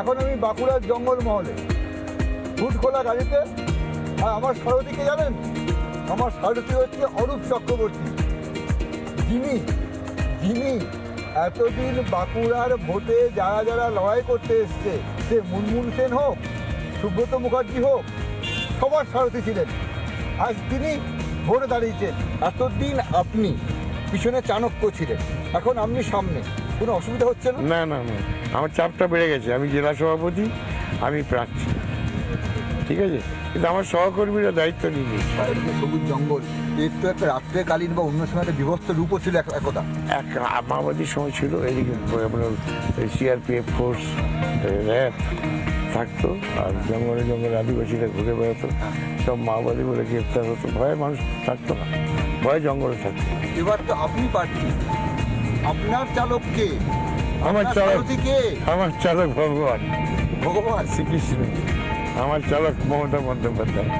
এখন আমি বাঁকুড়ার জঙ্গলমহলে ফুট খোলা গাড়িতে আর আমার সারথীকে জানেন? আমার সারথী হচ্ছে অরূপ চক্রবর্তী। যিনি যিনি এতদিন বাঁকুড়ার ভোটে যারা যারা লড়াই করতে এসছে, সে মুনমুন সেন হোক, সুব্রত মুখার্জি হোক, সবার সারথী ছিলেন। আজ তিনি ভোটে দাঁড়িয়েছেন। এতদিন আপনি পিছনে চাণক্য ছিলেন। এখন আপনি সামনে। কোনো অসুবিধা হচ্ছে না না না। আমার চাপটা বেড়ে গেছে আমি জেলা সভাপতি আমি প্রার্থী। ঠিক আছে? কিন্তু আমার সহকর্মীরা দায়িত্ব নিয়ে নিয়েছে। সবুজ জঙ্গল এর তো একটা রাত্রেকালীন বা অন্য সময় একটা বিভক্ত রূপও ছিল এক- একদা এক মাওবাদীর সময় ছিল এদিকে আপনার সিআরপিএফ ফোর্স র্যাব থাকতো আর জঙ্গলে জঙ্গলে আদিবাসীরা ঘুরে বেড়াতো। সব মাওবাদী বলে গ্রেপ্তার হতো। ভয়ে মানুষ থাকতো না ভয়ে জঙ্গলে থাকতো। এবার তো আপনি পাচ্ছি আপনার চালক কে? আমার চালক আমার চালক ভগবান। ভগবান শ্রীকৃষ্ণ। আমার চালক মমতা বন্দ্যোপাধ্যায়।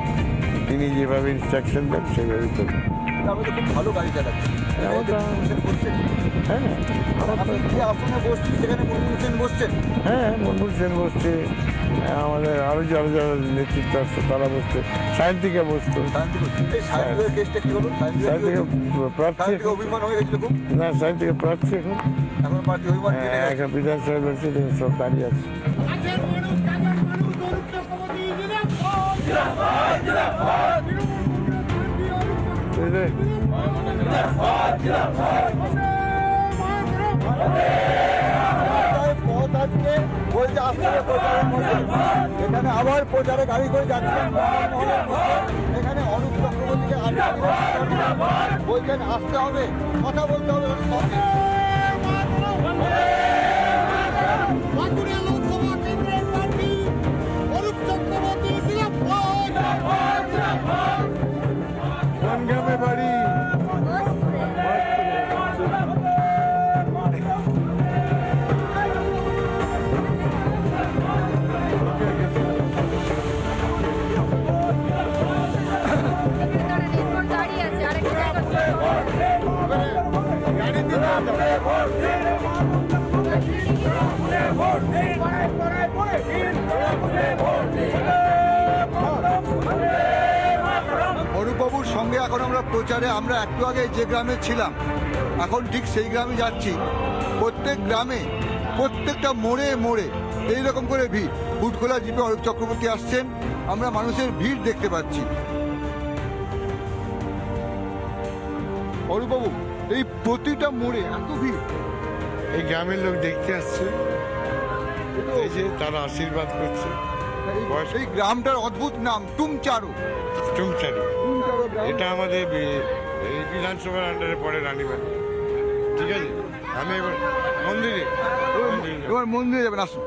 তিনি যেভাবে ইনস্ট্রাকশন দেন সেভাবে করবেন আপনি তো খুব ভালো গাড়ি চালাচ্ছেন। মুনমুন। হ্যাঁ আমার আপনি যে আসনে বসছেন সেখানে মুনমুন সেন বসছেন? হ্যাঁ মনমোহন সেন বসছে। আমাদের আরও যারা যারা নেতৃত্ব আসতো তারা বসছে সায়ন্তিকা বসতো। কি সায়ন্তিকা প্রার্থী হয়ে না সায়ন্তিকা প্রার্থী এখন। এখন হ্যাঁ, গেছে। এখন বিধানসভা লড়ছে সব দাঁড়িয়ে আছে। জিন্দাবাদ। জিন্দাবাদ আজকে বলছে আসছে প্রচারের মধ্যে। এখানে আবার প্রচারে গাড়ি করে যাচ্ছেন এখানে অরূপ চক্রবর্তীকে বলছেন, আসতে হবে। কথা বলতে হবে। এখন আমরা প্রচারে আমরা একটু আগে যে গ্রামে ছিলাম এখন ঠিক সেই গ্রামে যাচ্ছি। প্রত্যেক গ্রামে প্রত্যেকটা মোড়ে মোড়ে এইরকম করে ভিড়। বুটখোলা জিপে অরূপ চক্রবর্তী আসছেন আমরা মানুষের ভিড় দেখতে পাচ্ছি। অরূপবাবু এই প্রতিটা মোড়ে এত ভিড়। এই গ্রামের লোক দেখতে আসছে। এই যে তারা আশীর্বাদ করছে। এই- গ্রামটার অদ্ভুত নাম টুমচারু। টুমচারু। এটা আমাদের বিধানসভার আন্ডারে পড়ে রানীবাগ ঠিক আছে? আমি এবার মন্দিরে এবার মন্দিরে যাবেন, আসুন।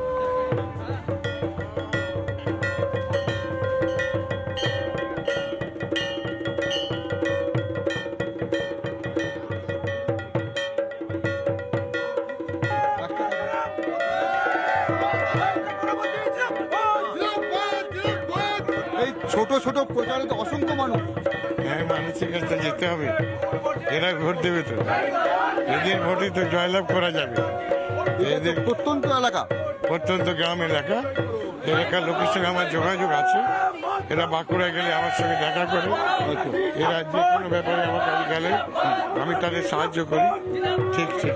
ছোট ছোট প্রচারে তো অসংখ্য মানুষ। কাছে যেতে হবে। এরা ভোট দেবে তো। এদের ভোটে তো জয়লাভ করা যাবে। এদের প্রত্যন্ত এলাকা। প্রত্যন্ত গ্রাম এলাকা এলাকার লোকের সঙ্গে আমার যোগাযোগ আছে। এরা বাঁকুড়া গেলে আমার সঙ্গে দেখা করে। এরা যে কোনো ব্যাপারে আমার কাছে গেলে আমি তাদের সাহায্য করি। ঠিক ঠিক।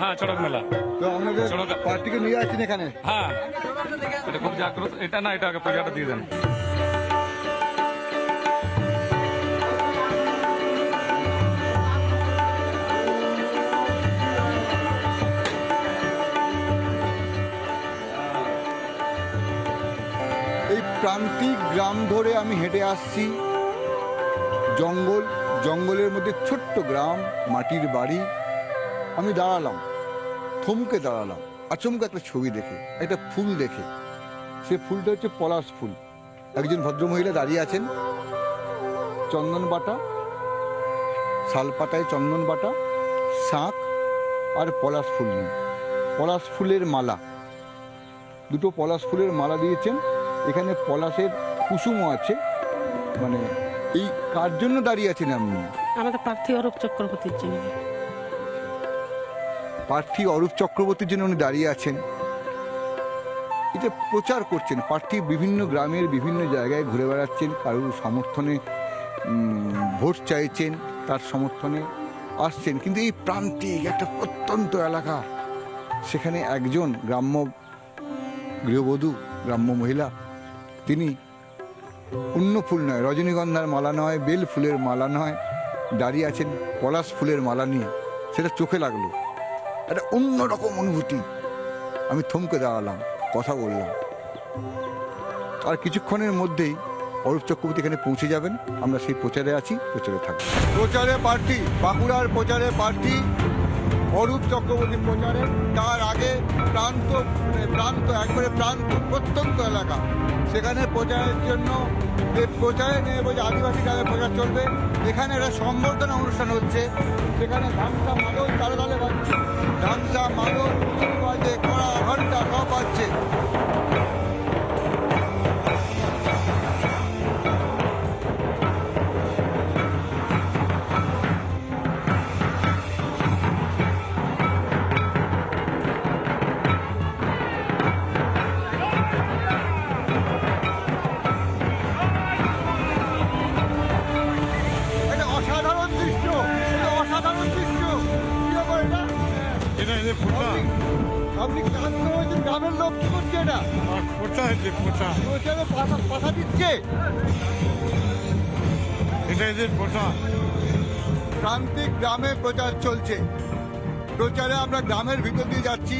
হ্যাঁ চড়ক মেলা। তো আপনাদের পার্টিকে নিয়ে আসছেন এখানে? হ্যাঁ। এটা খুব জাগ্রত এটা না এটা আগে পূজাটা দিয়ে দেন। এই প্রান্তিক গ্রাম ধরে আমি হেঁটে আসছি। জঙ্গল, জঙ্গলের মধ্যে ছোট্ট গ্রাম, মাটির বাড়ি। আমি দাঁড়ালাম, থমকে দাঁড়ালাম। আচমকা একটা ছবি দেখে, একটা ফুল দেখে। সে ফুলটা হচ্ছে পলাশ ফুল। একজন ভদ্রমহিলা দাঁড়িয়ে আছেন। চন্দন বাটা শালপাতায় চন্দন বাটা, শাঁখ আর পলাশ ফুল নিয়ে। পলাশ ফুলের মালা। দুটো পলাশ ফুলের মালা দিয়েছেন। এখানে পলাশের কুসুমও আছে। মানে এই কার জন্য দাঁড়িয়ে আছেন আপনি? আমাদের প্রার্থী অরূপ চক্রবর্তীর জন্য। প্রার্থী অরূপ চক্রবর্তীর জন্য উনি দাঁড়িয়ে আছেন। এটা প্রচার করছেন প্রার্থী বিভিন্ন গ্রামের বিভিন্ন জায়গায় ঘুরে বেড়াচ্ছেন কারোর সমর্থনে ভোট চাইছেন তার সমর্থনে আসছেন। কিন্তু এই প্রান্তিক একটা প্রত্যন্ত এলাকা। সেখানে একজন গ্রাম্য গৃহবধূ গ্রাম্য মহিলা তিনি অন্য ফুল নয়। রজনীগন্ধার মালা নয়, বেল ফুলের মালা নয়, দাঁড়িয়ে আছেন পলাশ ফুলের মালা নিয়ে। সেটা চোখে লাগল। একটা অন্যরকম অনুভূতি আমি থমকে দাঁড়ালাম, কথা বললাম। আর কিছুক্ষণের মধ্যেই অরূপ চক্রবর্তী এখানে পৌঁছে যাবেন। আমরা সেই প্রচারে আছি, প্রচারে থাকব। প্রচারে প্রার্থী বাঁকুড়ার প্রচারে পার্টি, অরূপ চক্রবর্তী প্রচারে, তার প্রান্ত প্রান্ত, একবারে প্রান্ত, প্রত্যন্ত এলাকা। সেখানে প্রচারের জন্য প্রচারে নিয়ে বলছে আদিবাসী গ্রামে প্রচার চলবে। এখানে একটা সম্বর্ধনা অনুষ্ঠান হচ্ছে। সেখানে ধামসা মাদল তালে তালে বাজছে। ধামসা মাদল বাজে কড়া ঘণ্টা সব বাজছে। এটা প্রান্তিক গ্রামে প্রচার চলছে। প্রচারে আমরা গ্রামের ভিতর দিয়ে যাচ্ছি।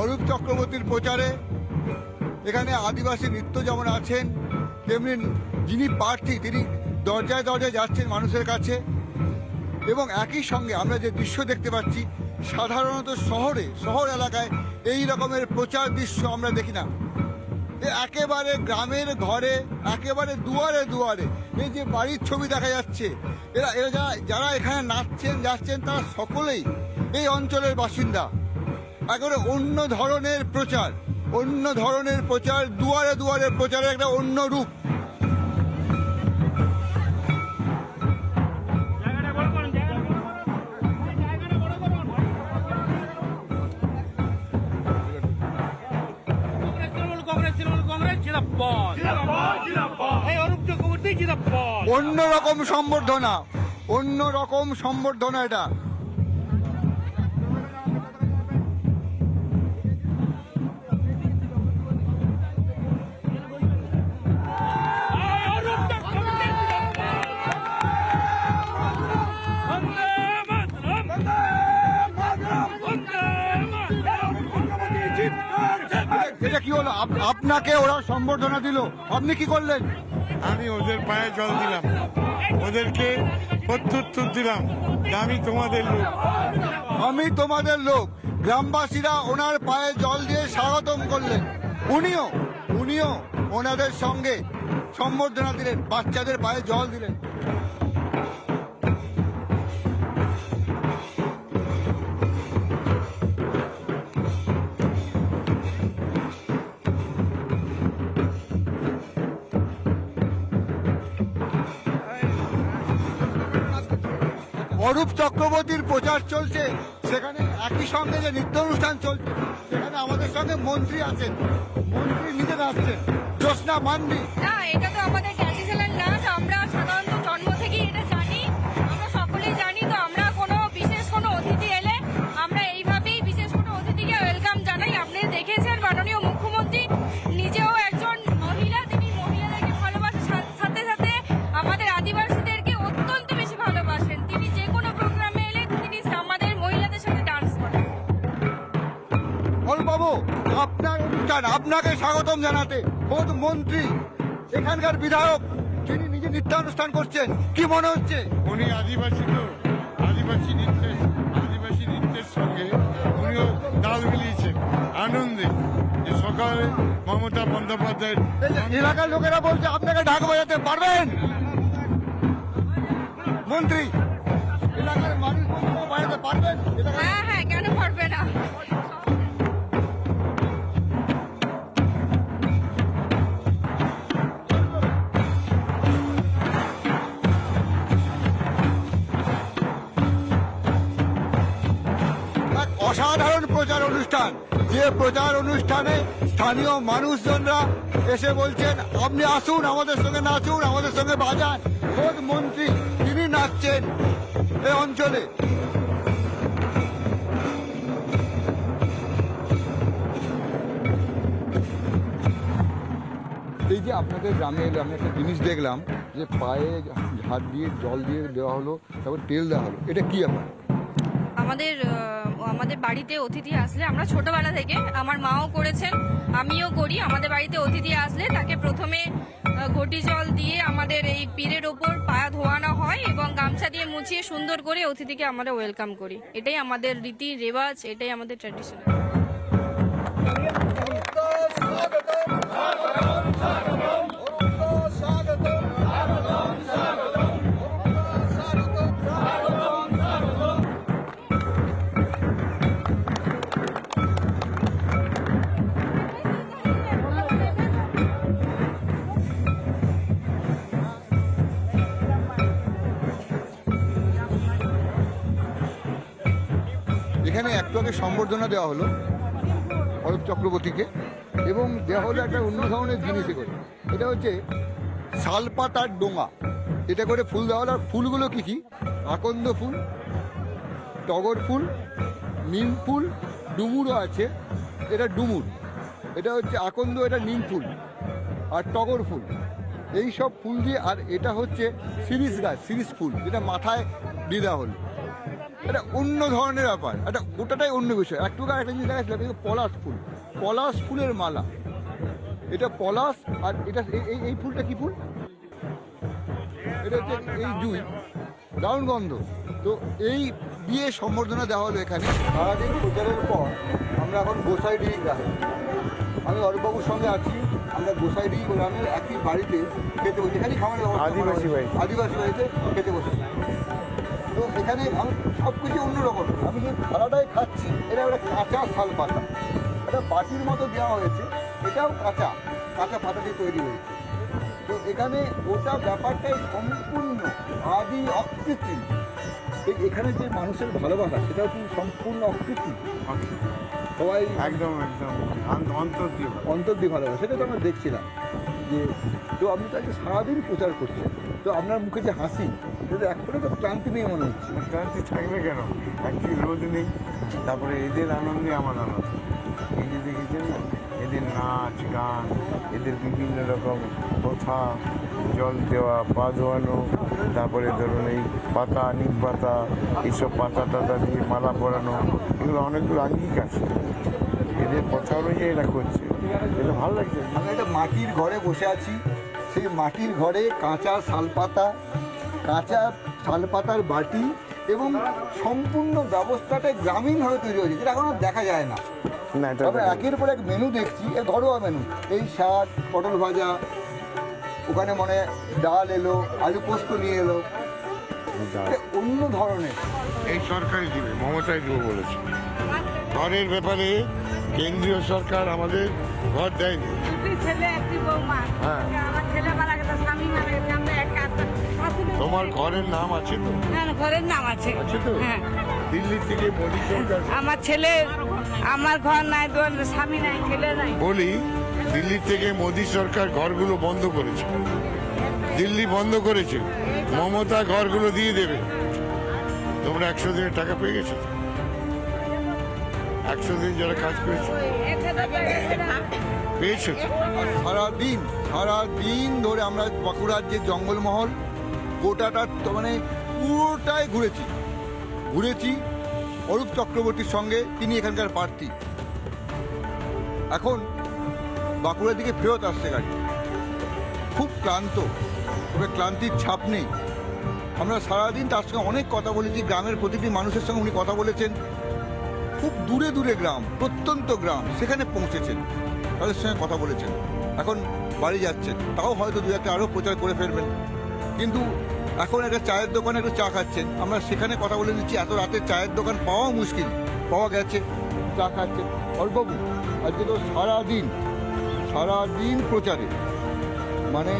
অরূপ চক্রবর্তীর প্রচারে। এখানে আদিবাসী নৃত্য যেমন আছেন, তেমনি যিনি প্রার্থী, তিনি দরজায় দরজায় যাচ্ছেন মানুষের কাছে। এবং একই সঙ্গে আমরা যে দৃশ্য দেখতে পাচ্ছি, সাধারণত শহরে, শহর এলাকায় এই রকমের প্রচার দৃশ্য আমরা দেখি না। এ একেবারে গ্রামের ঘরে, একেবারে দুয়ারে দুয়ারে। এই যে বাড়ির ছবি দেখা যাচ্ছে, এরা এরা যারা যারা এখানে নাচছেন, যাচ্ছেন তারা সকলেই এই অঞ্চলের বাসিন্দা। একেবারে অন্য ধরনের প্রচার, অন্য ধরনের প্রচার, দুয়ারে দুয়ারে প্রচারের একটা অন্য রূপ। অন্য রকম সম্বর্ধনা অন্য রকম সম্বর্ধনা এটা। এটা কি হলো? আপনাকে ওরা সম্বর্ধনা দিল। আপনি কি করলেন? আমি ওদের পায়ে জল দিলাম। ওদেরকে প্রত্যুত্তর দিলাম আমি তোমাদের লোক। আমি তোমাদের লোক। গ্রামবাসীরা ওনার পায়ে জল দিয়ে স্বাগতম করলেন। উনিও উনিও ওনাদের সঙ্গে সম্বর্ধনা দিলেন, বাচ্চাদের পায়ে জল দিলেন। অরূপ চক্রবর্তীর প্রচার চলছে। সেখানে একই সঙ্গে যে নৃত্য অনুষ্ঠান চলছে, সেখানে আমাদের সঙ্গে মন্ত্রী আছেন। মন্ত্রী নিজে আসছেন। জ্যোৎস্না মান্ডি। এটা তো আমাদের আপনাকে স্বাগতম জানাতে খোদ মন্ত্রী এখানকার বিধায়ক তিনি নিজে নৃত্যানুষ্ঠান করছেন কি মনে হচ্ছে? উনি আদিবাসী তো আদিবাসী নৃত্যের আদিবাসী নৃত্যের সঙ্গে উনিও তাল মিলিয়েছেন আনন্দে। যে সকালে মমতা বন্দ্যোপাধ্যায়ের এলাকার লোকেরা বলছে আপনাকে ঢাক বাজাতে পারবেন? অনুষ্ঠান। যে প্রচার অনুষ্ঠানে স্থানীয় মানুষজনরা এসে বলছেন, আপনি আসুন, আমাদের সঙ্গে নাচুন, আমাদের সঙ্গে বাজান। খোদ মন্ত্রী তিনি নাচছেন এই অঞ্চলে। এই যে আপনাদের গ্রামে এলে আমি একটা জিনিস দেখলাম যে পায়ে হাত দিয়ে জল দিয়ে দেওয়া হলো, তারপর তেল দেওয়া হলো। এটা কি ব্যাপার আমাদের আমাদের বাড়িতে অতিথি আসলে আমরা ছোটবেলা থেকে আমার মাও করেছেন, আমিও করি। আমাদের বাড়িতে অতিথি আসলে তাকে প্রথমে ঘটি জল দিয়ে আমাদের এই পীরের ওপর পায়া ধোয়ানো হয় এবং গামছা দিয়ে মুছিয়ে সুন্দর করে অতিথিকে আমরা ওয়েলকাম করি। এটাই আমাদের রীতি, রেওয়াজ, এটাই আমাদের ট্র্যাডিশন এখানে একটু আগে সম্বর্ধনা দেওয়া হলো অরূপ চক্রবর্তীকে, এবং দেওয়া হলো একটা অন্য ধরনের জিনিসে করে। এটা হচ্ছে শালপাতার ডোঙা। এটা করে ফুল দেওয়া হলো। আর ফুলগুলো কী কী? আকন্দ ফুল, টগর ফুল, নিম ফুল, ডুমুরও আছে। এটা ডুমুর। এটা হচ্ছে আকন্দ, এটা নিম ফুল আর টগর ফুল। এই সব ফুল দিয়ে, আর এটা হচ্ছে সিরিস গাছ সিরিস ফুল। যেটা মাথায় দিদা হলো। এটা অন্য ধরনের ব্যাপার এটা ওটাটাই অন্য বিষয়। একটু একটা জিনিস দেখাচ্ছিলাম এটা পলাশ ফুল। পলাশ ফুলের মালা। এটা পলাশ আর এটা এই- এই ফুলটা কি ফুল? এটা হচ্ছে এই জুই। দারুণ গন্ধ। তো এই দিয়ে সম্বর্ধনা দেওয়া হলো এখানে। সারাদিন প্রচারের পর আমরা এখন গোসাইডি গ্রামে। আমি অরূপবাবুর সঙ্গে আছি। আমরা গোসাইডি গ্রামের একই বাড়িতে খেতে বসি। এখানেই খাবারের আদিবাসী। বাড়ি। আদিবাসী বাড়িতে খেতে বসেছি। তো এখানে আমি সব কিছু অন্যরকম। আমি যে থালাটাই খাচ্ছি এটা একটা কাঁচা শাল পাতা। এটা বাটির মতো দেওয়া হয়েছে এটাও কাঁচা। কাঁচা পাতা দিয়ে তৈরি হয়েছে। তো এখানে ওটা ব্যাপারটাই সম্পূর্ণ আদি অকৃত্রিম। এখানে যে মানুষের ভালোবাসা সেটাও কিন্তু সম্পূর্ণ অকৃত্রিম। সবাই একদম একদম। অন্তর দিয়ে অন্তর দিয়ে ভালোবাসা সেটা তো আমরা দেখছিলাম। যে, তো আপনি তো আজকে সারাদিন প্রচার করছেন তো আপনার মুখে যে হাসি সেটা একটা তো ক্লান্তি নেই মনে হচ্ছে। ক্লান্তি থাকবে কেন? একটি রোদ নেই, তারপরে এদের আনন্দে আমার আনন্দ। এই যে দেখেছেন, এদের নাচ, গান, এদের বিভিন্ন রকম কথা, জল দেওয়া পা ধোয়ানো তারপরে ধরুন এই পাতা, নিম পাতা, এইসব পাতা টাতা দিয়ে মালা পরানো, এগুলো অনেকগুলো আঙ্গিক আছে। এদের কথা অনুযায়ী এটা করছে। এটা ভালো লাগছে। আমি একটা মাটির ঘরে বসে আছি। সেই মাটির ঘরে কাঁচা শালপাতা কাঁচা শালপাতার বাটি এবং সম্পূর্ণ ব্যবস্থাটা গ্রামীণভাবে তৈরি হয়েছে যেটা এখনও দেখা যায় না। না তবে একের পর এক মেনু দেখছি এ ঘরোয়া মেনু এই শাক পটল ভাজা ওখানে মনে হয় ডাল এলো আলু পোস্ত নিয়ে এলো। অন্য ধরনের। এই সরকারি দিবে মমতাই দেবো বলেছে। ঘরের ব্যাপারে কেন্দ্রীয় সরকার আমাদের ঘর দেয়নি। হ্যাঁ। তোমার ঘরের নাম আছে তো? হ্যাঁ ঘরের নাম আছে। আছে তো? হ্যাঁ। দিল্লি থেকে মোদী সরকার আমার ছেলে আমার ঘর নাই স্বামী নাই ছেলে নাই। বলি দিল্লি থেকে মোদী সরকার ঘরগুলো বন্ধ করেছে। দিল্লি বন্ধ করেছে। মমতা ঘরগুলো দিয়ে দেবে। তোমরা একশো দিনের টাকা পেয়ে গেছো? একশো দিন যারা কাজ করেছে। পেয়েছ? সারাদিন সারাদিন ধরে আমরা বাঁকুড়ার যে জঙ্গলমহল, গোটাটা মানে পুরোটাই ঘুরেছি। ঘুরেছি অরূপ চক্রবর্তীর সঙ্গে, তিনি এখানকার প্রার্থী। এখন বাঁকুড়ার দিকে ফেরত আসছে গাড়ি। খুব ক্লান্ত তবে ক্লান্তির ছাপ নেই। আমরা সারাদিন তার সঙ্গে অনেক কথা বলেছি, গ্রামের প্রতিটি মানুষের সঙ্গে উনি কথা বলেছেন। খুব দূরে দূরে গ্রাম, প্রত্যন্ত গ্রাম, সেখানে পৌঁছেছেন। তাদের সঙ্গে কথা বলেছেন। এখন বাড়ি যাচ্ছেন। তাও হয়তো দু একটা আরও প্রচার করে ফেলবেন। কিন্তু এখন একটা চায়ের দোকানে একটু চা খাচ্ছেন। আমরা সেখানে কথা বলে নিচ্ছি এত রাতে চায়ের দোকান পাওয়াও মুশকিল। পাওয়া গেছে, চা খাচ্ছেন। অল্পবাবু আজকে তো সারাদিন সারাদিন প্রচারে। মানে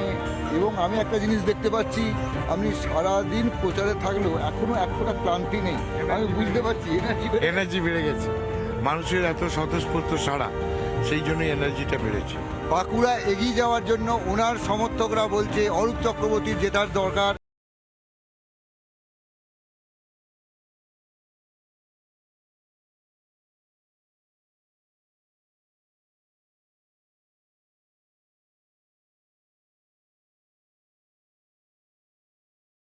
এবং আমি একটা জিনিস দেখতে পাচ্ছি আপনি সারাদিন প্রচারে থাকলেও এখনও এক ফোঁটা ক্লান্তি নেই। আমি বুঝতে পারছি এনার্জি এনার্জি বেড়ে গেছে। মানুষের এত স্বতঃস্ফূর্ত সারা সেই জন্যই এনার্জিটা বেড়েছে। বাঁকুড়া এগিয়ে যাওয়ার জন্য ওনার সমর্থকরা বলছে অরূপ চক্রবর্তী জেতার দরকার